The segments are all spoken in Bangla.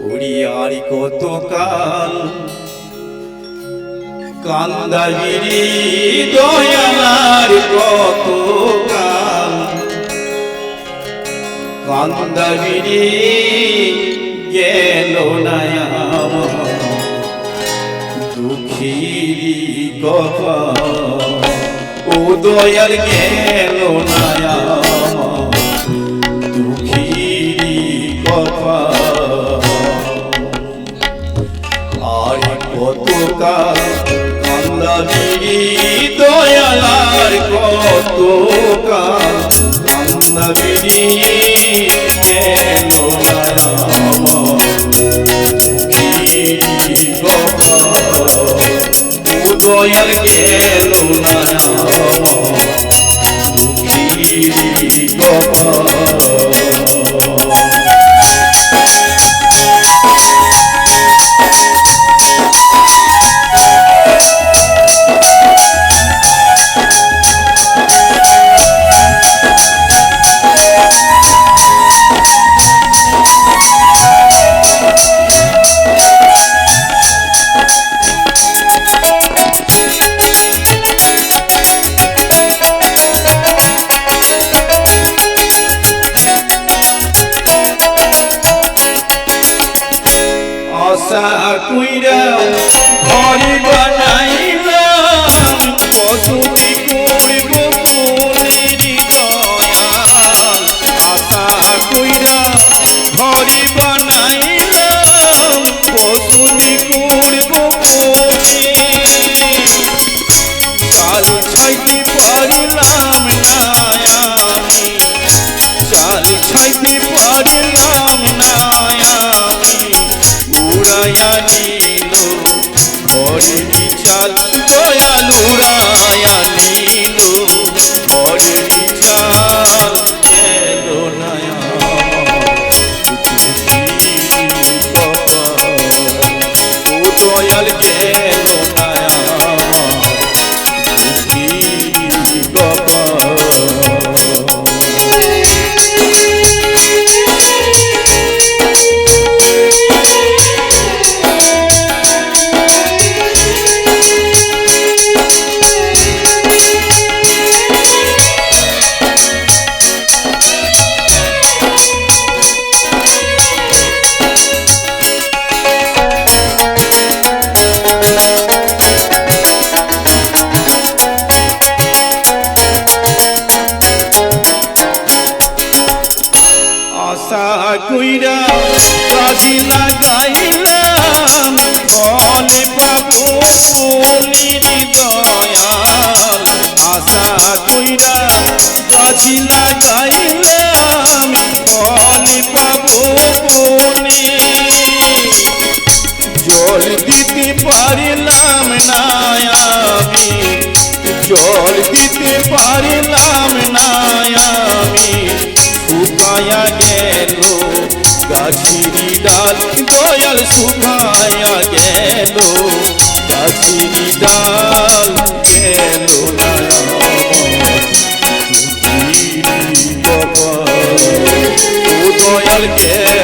উড়িয়ার কত কাল কান্দাগিরি দয়ালার কত কাল কান্দাগিরি গেল দুঃখীরি কথা ও দয়াল গেল নায়াম কত কান্দাবিরি দয়ালার কত কান্দাবিরি কেন দয়াল গেল উড়াইয়া নিল ঘরেরই চাল আশা কইরা কাজী লাগাইলাম। ফলে পাবো ফুলির দয়াল, আশা কইরা কাজী লাগাইলাম। ফলে পাবো ফুলি জল দিতে পারিলাম না আমি। জল দিতে পারিলাম দয়াল সুমায়া গেল গাছিরি ডাল গেল দয়াল গেল।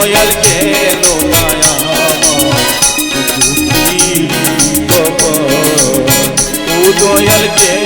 দয়াল কেন দয়াল কেন